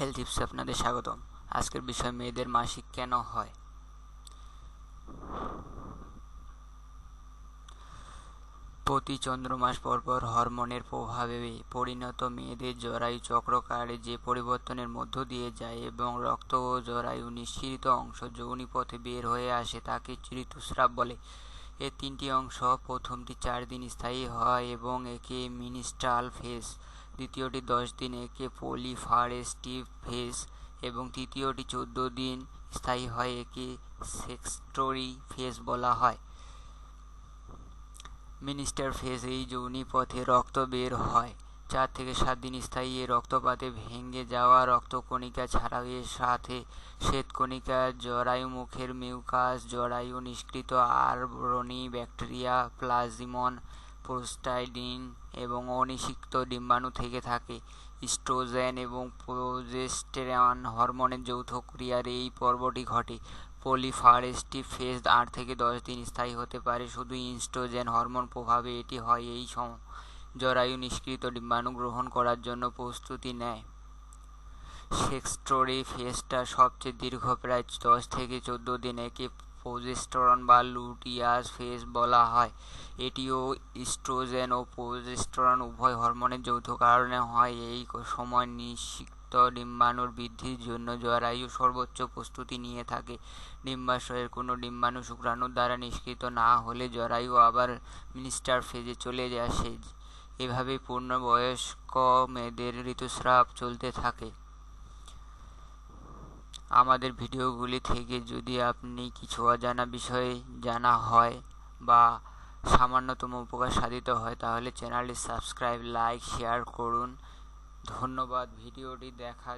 Health টিপসে আপনাদের স্বাগতম। আজকের বিষয় মেয়েদের মাসিক কেন হয়? প্রতি চন্দ্রমাস পরপর হরমোনের প্রভাবে পরিণত মেয়েদের জরায়ু চক্রকারে যে পরিবর্তনের মধ্য দিয়ে যায় এবং রক্ত ও জরায়ু নিঃসৃত অংশ যৌনিপথে বের হয়ে আসে তাকে ঋতুস্রাব বলে। এর তিনটি অংশ প্রথমটি চার দিন স্থায়ী হয় এবং একে মিনিস্ট্রাল ফেস দ্বিতীয়টি দশ দিন একে পলিফারেস্টিভ ফেস এবং তৃতীয়টি চোদ্দ দিন স্থায়ী হয় একে সেক্সটরি ফেস বলা হয়। মিনিস্টার ফেস এই যৌনি পথে রক্ত বের হয়। চার থেকে সাত দিন স্থায়ী এ রক্তপাতে ভেঙে যাওয়া রক্তকণিকা ছাড়াও এর সাথে শ্বেতকণিকা, জরায়ু মুখের মিউকাস, জরায়ু নিষ্কৃত আরবরণী ব্যাকটেরিয়া, প্লাজমন প্রোস্টাইডিন এবং অনিষিক্ত ডিম্বাণু থেকে থাকে। ইস্ট্রোজেন এবং প্রোজেস্টেরন হরমোনের যৌথ ক্রিয়ার এই পর্বটি ঘটে। পলিফারেস্টি ফেজ আট থেকে দশ দিন স্থায়ী হতে পারে। শুধু ইস্ট্রোজেন হরমোন প্রভাবে এটি হয়, এই সম জরায়ু নিষ্কৃত ডিম্বাণু গ্রহণ করার জন্য প্রস্তুতি নেয়। সেক্সটোরি ফেজটা সবচেয়ে দীর্ঘ, প্রায় দশ থেকে চোদ্দ দিন। একে প্রোজেস্টেরন বা লুটিয়াস ফেজ বলা হয়। এটিও ইস্ট্রোজেন ও প্রোজেস্টেরন উভয় হরমোনের যৌথ কারণে হয়। এই সময় নিষিক্ত ডিম্বাণুর বৃদ্ধির জন্য জরায়ু সর্বোচ্চ প্রস্তুতি নিয়ে থাকে। ডিম্বাশয়ের কোনো ডিম্বাণু শুক্রাণুর দ্বারা নিষ্কৃত না হলে জরায়ু আবার মিনিস্টার ফেজে চলে আসে। এভাবে পূর্ণবয়স্ক মেয়েদের ঋতুস্রাব চলতে থাকে। আমাদের ভিডিওগুলি থেকে যদি আপনি কিছু অজানা বিষয়ে জানা হয় বা সামান্যতম উপকার সাধিত হয়, তাহলে চ্যানেলটি সাবস্ক্রাইব, লাইক, শেয়ার করুন। ধন্যবাদ ভিডিওটি দেখা